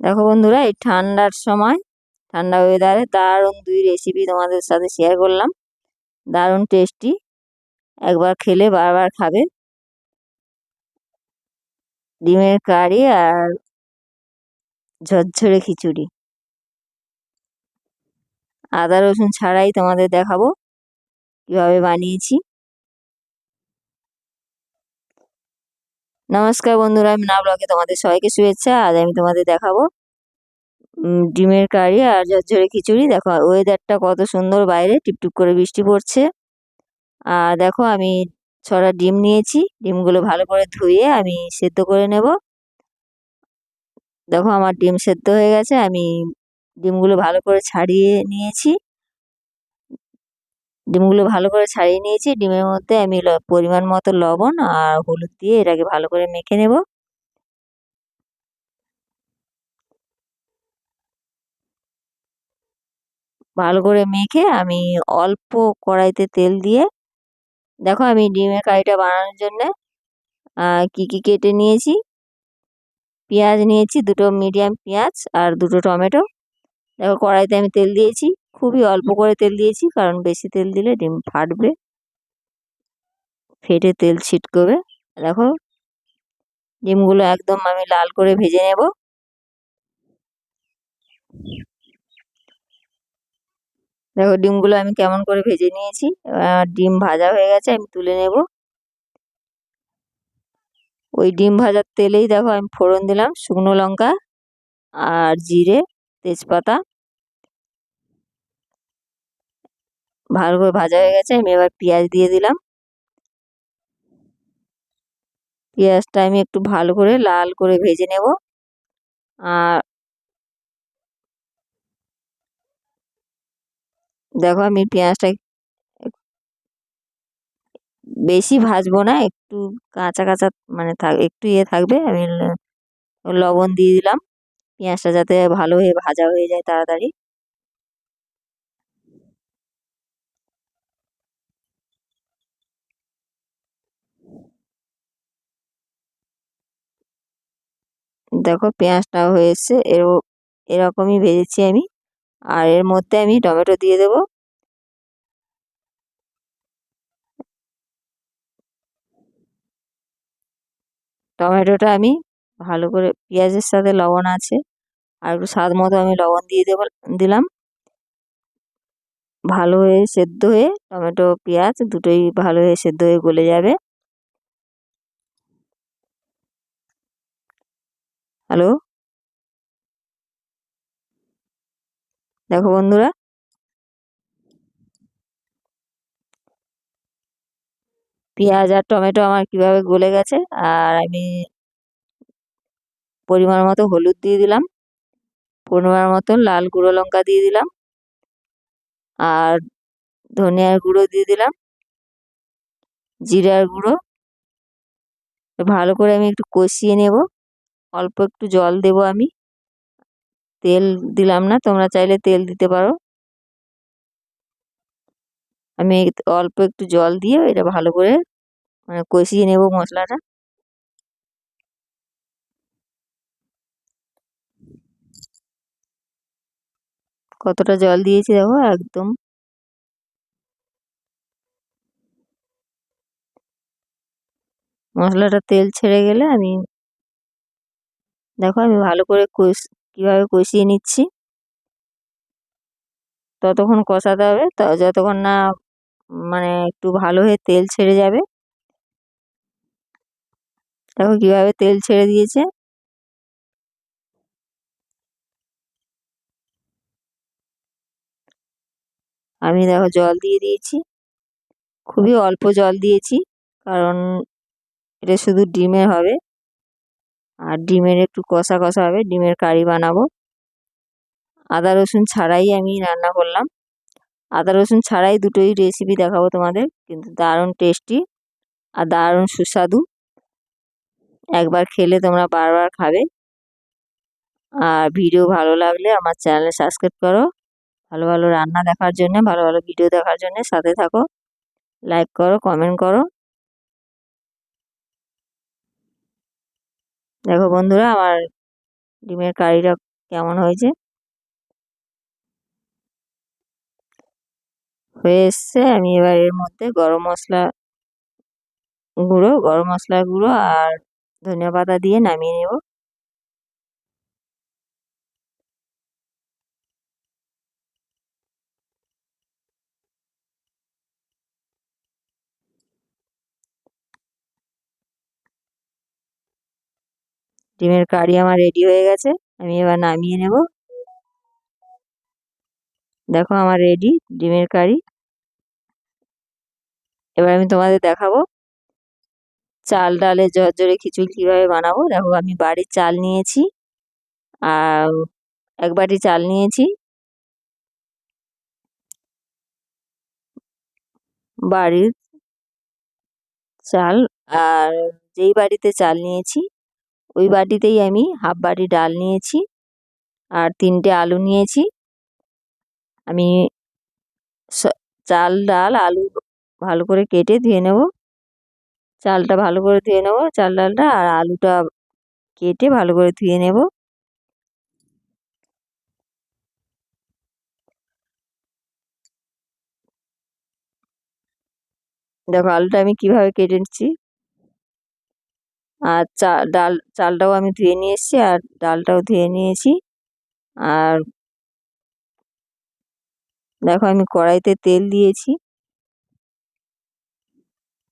দেখো বন্ধুরা, এই ঠান্ডার সময়, ঠান্ডা ওয়েদারে দারুণ দুই রেসিপি তোমাদের সাথে শেয়ার করলাম। দারুণ টেস্টি একবার খেলে বারবার খাবে। ডিমের কারি আর ঝরঝরে খিচুড়ি। আদা রসুন ছাড়াই তোমাদের দেখাবো কীভাবে বানিয়েছি। নমস্কার বন্ধুরা, আমি না ব্লগে তোমাদের সবাইকে শুভেচ্ছা। আজ আমি তোমাদের দেখাবো ডিমের কারি আর ঝরঝরে খিচুড়ি। দেখো ওয়েদারটা কত সুন্দর বাইরে, টিপটিপ করে বৃষ্টি পড়ছে। আর দেখো, আমি ছটা ডিম নিয়েছি। ডিমগুলো ভালো করে ধুয়ে আমি সেদ্ধ করে নেব। দেখো, আমার ডিম সেদ্ধ হয়ে গেছে। আমি ডিমগুলো ভালো করে ছাড়িয়ে নিয়েছি। ডিমগুলো ভালো করে ছাড়িয়ে নিয়েছি। ডিমের মধ্যে আমি পরিমাণ মতো লবণ আর হলুদ দিয়ে এটাকে ভালো করে মেখে নেব। ভালো করে মেখে আমি অল্প কড়াইতে তেল দিয়ে, দেখো আমি ডিমের কারিটা বানানোর জন্যে কি কি কেটে নিয়েছি? পেঁয়াজ নিয়েছি, দুটো মিডিয়াম পেঁয়াজ আর দুটো টমেটো। দেখো কড়াইতে আমি তেল দিয়েছি। খুবই অল্প করে তেল দিয়েছি, কারণ বেশি তেল দিলে ডিম ফাটবে। ফেটে তেল ছিটকবে। দেখো ডিমগুলো একদম আমি লাল করে ভেজে নেব। দেখো ডিমগুলো আমি কেমন করে ভেজে নিয়েছি। ডিম ভাজা হয়ে গেছে, আমি তুলে নেব। ওই ডিম ভাজার তেলেই দেখো আমি ফোড়ন দিলাম, শুকনো লঙ্কা আর জিরে, তেজপাতা। ভালো করে ভাজা হয়ে গেছে, আমি এবার পেঁয়াজ দিয়ে দিলাম। পেঁয়াজটা আমি একটু ভালো করে লাল করে ভেজে নেব। আর দেখো আমি পেঁয়াজটা বেশি ভাজবো না, একটু কাঁচা কাঁচা মানে থাক, একটু ইয়ে থাকবে, আমি লবণ দিয়ে দিলাম। পেঁয়াজটা যাতে ভালো হয়ে, ভাজা হয়ে যায় তাড়াতাড়ি। দেখো পেঁয়াজটা হয়েছে, এর এরকমই ভেজেছি আমি। আর এর মধ্যে আমি টমেটো দিয়ে দেব। টমেটোটা আমি ভালো করে, পেঁয়াজের সাথে লবণ আছে, আর একটু স্বাদ মতো আমি লবণ দিয়ে দেব, দিলাম। ভালো হয়ে সেদ্ধ হয়ে টমেটো, পেঁয়াজ দুটোই ভালো হয়ে সেদ্ধ হয়ে গলে যাবে। হ্যালো দেখো বন্ধুরা। পেঁয়াজ আর টমেটো আমার কীভাবে গলে গেছে, আর আমি পরিমাণ মতো হলুদ দিয়ে দিলাম, পরিমাণ মতো লাল গুঁড়ো লঙ্কা দিয়ে দিলাম, আর ধনিয়ার গুঁড়ো দিয়ে দিলাম, জিরার গুঁড়ো। ভালো করে আমি একটু কষিয়ে নেব। অল্প একটু জল দেব আমি। তেল দিলাম না, তোমরা চাইলে তেল দিতে পারো। আমি অল্প একটু জল দিয়ে এটা ভালো করে মানে কষিয়ে নেব মশলাটা। কতটা জল দিয়েছি দেখো, একদম। মশলাটা তেল ছেড়ে গেলে আমি দেখো আমি ভালো করে কষ কীভাবে কষিয়ে নিচ্ছি। ততক্ষণ কষাতে হবে যতক্ষণ না মানে একটু ভালো হয়ে তেল ছেড়ে যাবে। দেখো কীভাবে তেল ছেড়ে দিয়েছে। আমি দেখো জল দিয়ে দিয়েছি। খুবই অল্প জল দিয়েছি, কারণ এটা শুধু ডিমের হবে। আর ডিমের একটু কষা কষা হবে, ডিমের কারি বানাবো। আদা রসুন ছাড়াই আমি রান্না করলাম। আদা রসুন ছাড়াই দুটোই রেসিপি দেখাবো তোমাদের, কিন্তু দারুণ টেস্টি আর দারুণ সুস্বাদু। একবার খেলে তোমরা বারবার খাবে। আর ভিডিও ভালো লাগলে আমার চ্যানেলে সাবস্ক্রাইব করো। ভালো ভালো রান্না দেখার জন্য, ভালো ভালো ভিডিও দেখার জন্য সাথে থাকো। লাইক করো কমেন্ট করো। দেখো বন্ধুরা, আমার ডিমের কারিটা কেমন হয়েছে? হয়ে এসছে আমি এবার এর মধ্যে গরম মশলা গুঁড়ো, গরম মশলা গুঁড়ো আর ধনিয়া পাতা দিয়ে নামিয়ে নেব। ডিমের কারি আমার রেডি হয়ে গেছে। আমি এবার নামিয়ে নেব। দেখো আমার রেডি ডিমের কারি। এবার আমি তোমাদের দেখাবো। চাল ডালে ঝরঝরে খিচুড়ি কীভাবে বানাবো। দেখো আমি বাড়ির চাল নিয়েছি আর এক বাটি চাল নিয়েছি। বাড়ির চাল আর যেই বাড়িতে চাল নিয়েছি ওই বাটিতেই আমি হাফ বাটি ডাল নিয়েছি আর তিনটে আলু নিয়েছি। আমি চাল, ডাল, আলু ভালো করে কেটে ধুয়ে নেব। চালটা ভালো করে ধুয়ে নেব, চাল, ডালটা আর আলুটা কেটে ভালো করে ধুয়ে নেব। দেখো, আলুটা আমি কীভাবে কেটে নিচ্ছি? আর চা, ডাল, চালটাও আমি ধুয়ে নিয়ে এসেছি আর ডালটাও ধুয়ে নিয়েছি। আর দেখো আমি কড়াইতে তেল দিয়েছি।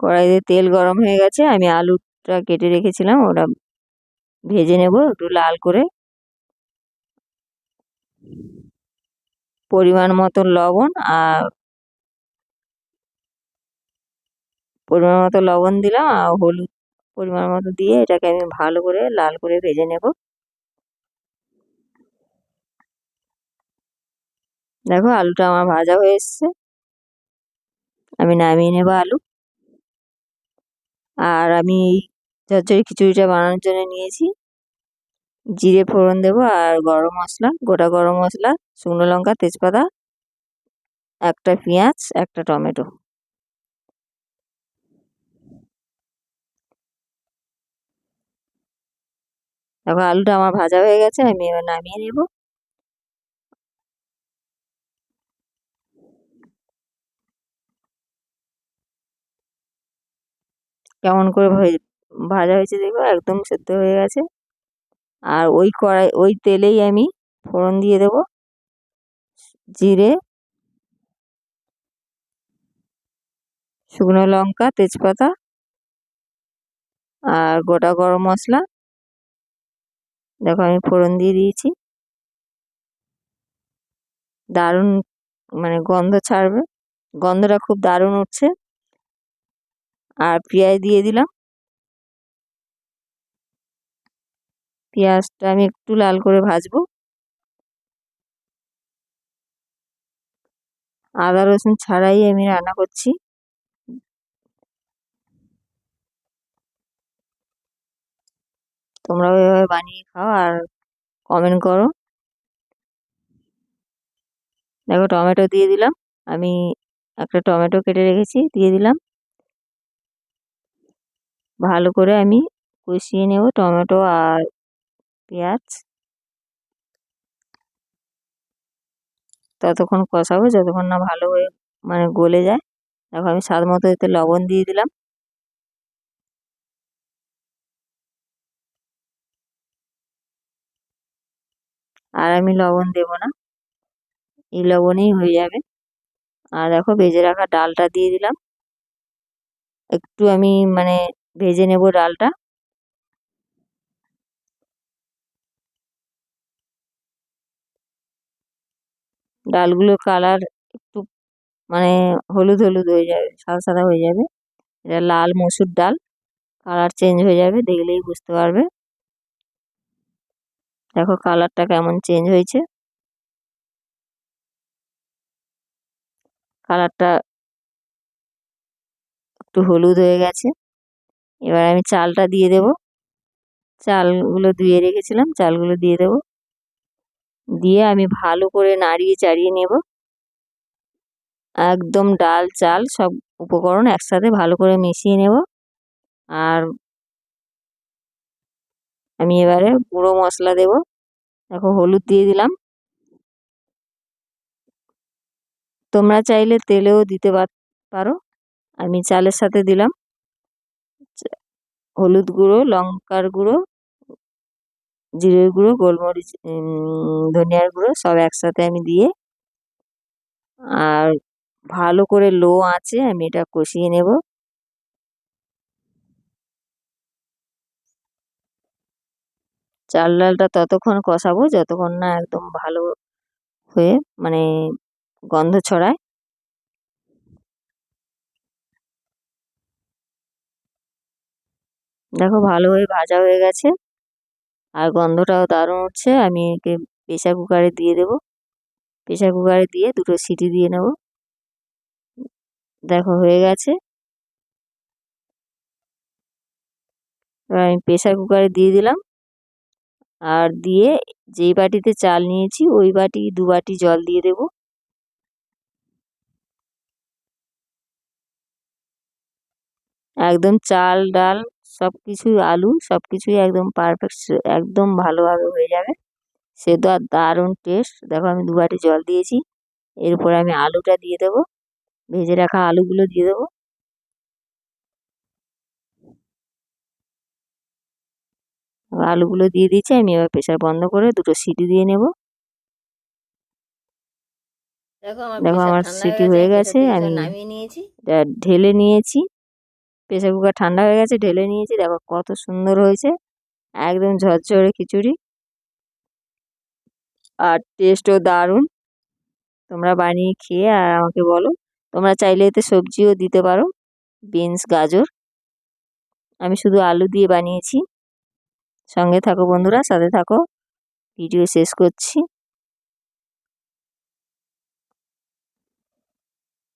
কড়াইতে তেল গরম হয়ে গেছে। আমি আলুটা কেটে রেখেছিলাম, ওটা ভেজে নেব একটু লাল করে। পরিমাণ মতো লবণ আর পরিমাণ মতো লবণ দিলাম আর হলুদ পরিমাণ মতো দিয়ে এটাকে আমি ভালো করে লাল করে ভেজে নেব। দেখো আলুটা আমার ভাজা হয়ে এসছে। আমি নামিয়ে নেব আলু। আর আমি এই ঝরঝরি খিচুড়িটা বানানোর জন্য নিয়েছি। জিরে ফোড়ন দেবো আর গরম মশলা, গোটা গরম মশলা, শুকনো লঙ্কা, তেজপাতা, একটা পেঁয়াজ, একটা টমেটো। দেখো আলুটা আমার ভাজা হয়ে গেছে, আমি এবার নামিয়ে নেব। কেমন করে ভাজা হয়েছে দেখো, একদম সেদ্ধ হয়ে গেছে। আর ওই কড়াই, ওই তেলেই আমি ফোড়ন দিয়ে দেব, জিরে, শুকনো লঙ্কা, তেজপাতা, আর গোটা গরম মশলা। দেখো আমি ফোড়ন দিয়ে দিয়েছি। দারুণ মানে গন্ধ ছাড়বে। গন্ধটা খুব দারুণ উঠছে। আর পেঁয়াজ দিয়ে দিলাম। পেঁয়াজটা আমি একটু লাল করে ভাজবো। আদা রসুন ছাড়াই আমি রান্না করছি। তোমরাও এভাবে বানিয়ে খাও আর কমেন্ট করো। দেখো টমেটো দিয়ে দিলাম। আমি একটা টমেটো কেটে রেখেছি, দিয়ে দিলাম। ভালো করে আমি কষিয়ে নেব টমেটো আর পেঁয়াজ। ততক্ষণ কষাবো, যতক্ষণ না ভালো হয়ে মানে গলে যায়। দেখো আমি স্বাদ মতো এতে লবণ দিয়ে দিলাম। আর আমি লবণ দেব না। এই লবণেই হয়ে যাবে। আর দেখো ভেজে রাখা ডালটা দিয়ে দিলাম। একটু আমি মানে ভেজে নেব ডালটা। ডালগুলো কালার একটু মানে হলুদ হলুদ হয়ে যাবে, সাদা সাদা হয়ে যাবে। এটা লাল মসুর ডাল। কালার চেঞ্জ হয়ে যাবে, দেখলেই বুঝতে পারবে। দেখো কালারটা কেমন চেঞ্জ হয়েছে। কালারটা একটু হলুদ হয়ে গেছে। এবার আমি চালটা দিয়ে দেব। চালগুলো ধুয়ে রেখেছিলাম, চালগুলো দিয়ে দেব। দিয়ে আমি ভালো করে নাড়িয়ে চাড়িয়ে নেব। একদম ডাল, চাল সব উপকরণ একসাথে ভালো করে মিশিয়ে নেব। আর আমি এবারে গুঁড়ো মশলা দেব। দেখো হলুদ দিয়ে দিলাম। তোমরা চাইলে তেলেও দিতে পারো আমি চালের সাথে দিলাম। হলুদ গুঁড়ো, লঙ্কার গুঁড়ো, জিরের গুঁড়ো, গোলমরিচ ধনিয়ার গুঁড়ো সব একসাথে আমি দিয়ে আর ভালো করে লো আছে আমি এটা কষিয়ে নেব। চাল ডালটা ততক্ষণ কষাবো যতক্ষণ না একদম ভালো হয়ে মানে গন্ধ ছড়ায়। দেখো ভালো হয়ে ভাজা হয়ে গেছে। আর গন্ধটাও দারুণ উঠছে। আমি একে প্রেশার কুকারে দিয়ে দেব। প্রেশার কুকারে দিয়ে দুটো সিটি দিয়ে নেব। দেখো হয়ে গেছে। এবার আমি প্রেশার কুকারে দিয়ে দিলাম। আর দিয়ে যেই বাটিতে চাল নিয়েছি, ওই বাটি, দু বাটি জল দিয়ে দেব। একদম চাল, ডাল সব কিছুই আলু সব কিছুই একদম পারফেক্ট একদম ভালোভাবে হয়ে যাবে। সেদ্ধ আর দারুণ টেস্ট দেখো আমি দু বাটি জল দিয়েছি। এরপরে আমি আলুটা দিয়ে দেবো। ভেজে রাখা আলুগুলো দিয়ে দেবো। আলুগুলো দিয়ে দিচ্ছি আমি এবার প্রেশার বন্ধ করে দুটো সিটি দিয়ে নেব। দেখো আমার সিটি হয়ে গেছে আমি ঢেলে নিয়েছি। প্রেশার কুকার ঠান্ডা হয়ে গেছে ঢেলে নিয়েছি দেখো কত সুন্দর হয়েছে একদম ঝরঝরে খিচুড়ি। আর টেস্টও দারুণ। তোমরা বানিয়ে খেয়ে আর আমাকে বলো তোমরা চাইলে এতে সবজিও দিতে পারো বিনস গাজর। আমি শুধু আলু দিয়ে বানিয়েছি। সঙ্গে থাকো বন্ধুরা সাথে থাকো। ভিডিও শেষ করছি।